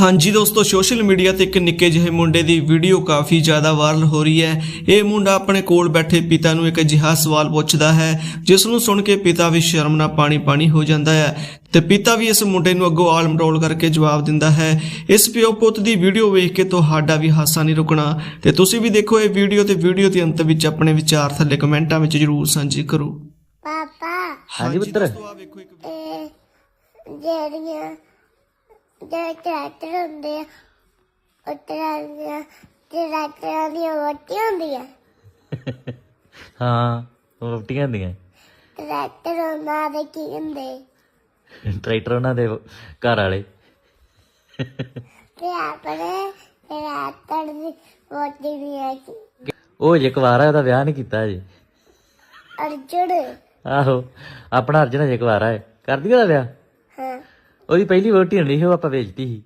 ਹਾਂਜੀ ਦੋਸਤੋ social media ਤੇ ਇੱਕ ਨਿੱਕੇ ਜਿਹੇ ਮੁੰਡੇ ਦੀ ਵੀਡੀਓ ਕਾਫੀ ਜ਼ਿਆਦਾ ਵਾਇਰਲ ਹੋ ਰਹੀ ਹੈ। ਇਹ ਮੁੰਡਾ ਆਪਣੇ ਕੋਲ ਬੈਠੇ ਪਿਤਾ ਨੂੰ ਇੱਕ ਅਜਿਹਾ ਸਵਾਲ ਪੁੱਛਦਾ ਹੈ ਜਿਸ ਨੂੰ ਸੁਣ ਕੇ ਪਿਤਾ ਵੀ ਸ਼ਰਮ ਨਾਲ ਪਾਣੀ ਪਾਣੀ ਹੋ ਜਾਂਦਾ ਹੈ ਤੇ ਪਿਤਾ ਵੀ ਇਸ ਮੁੰਡੇ ਨੂੰ ਅੱਗੋਂ ਆਲ ਮਟੋਲ ਕਰਕੇ ਜਵਾਬ ਦਿੰਦਾ ਹੈ ਇਸ ਪਿਓ ਪੁੱਤ ਦੀ ਵੀਡੀਓ ਵੇਖ ਕੇ ਤੁਹਾਡਾ ਵੀ ਹਾਸਾ ਨਹੀਂ ਰੁਕਣਾ ਤੇ ਤੁਸੀਂ ਵੀ ਦੇਖੋ ਇਹ ਵੀਡੀਓ ਤੇ ਵੀਡੀਓ ਦੇ ਅੰਤ ਵਿੱਚ ਆਪਣੇ ਵਿਚਾਰ ਥੱਲੇ ਕਮੈਂਟਾਂ ਵਿੱਚ ਜਰੂਰ ਸਾਂਝੇ ਕਰੋ। ਪਾਪਾ। ਹਾਂਜੀ ਪੁੱਤਰ। ਜਿਹੜੀਆਂ ਜਿਹੜੇ ਟਰੈਕਟਰ ਹੁੰਦੇ ਆ ਉਹ ਟਰੈਕਟਰਾਂ ਟਰੈਕਟਰਾਂ ਦੀਆਂ ਵੋਟੀਆਂ ਹੁੰਦੀਆਂ। ਹਾਂ ਰੋਟੀਆਂ ਹੁੰਦੀਆਂ। ਟਰੈਕਟਰ ਉਹਨਾਂ ਦੇ ਕੀ ਹੁੰਦੇ? ਟਰੈਕਟਰ ਉਹਨਾਂ ਦੇ ਘਰ ਵਾਲੇ। ਤੇ ਆਪਣੇ ਟਰੈਕਟਰ ਦੀ ਵੋਟੀ ਵੀ ਕਿ ਉਹ ਜੇ ਕੁਵਾਰਾ ਉਹਦਾ ਵਿਆਹ ਨਹੀਂ ਕੀਤਾ ਜੀ ਅਰਜੁਨ। ਆਹੋ ਆਪਣਾ ਅਰਜਨ ਅਜੇ ਕੁਵਾਰਾ ਹੈ। ਕਰਦੀ ਉਹਦਾ ਵਿਆਹ? ਉਹਦੀ ਪਹਿਲੀ ਵੋਟੀ ਹੁੰਦੀ ਸੀ ਉਹ ਆਪਾਂ ਵੇਚਤੀ ਸੀ।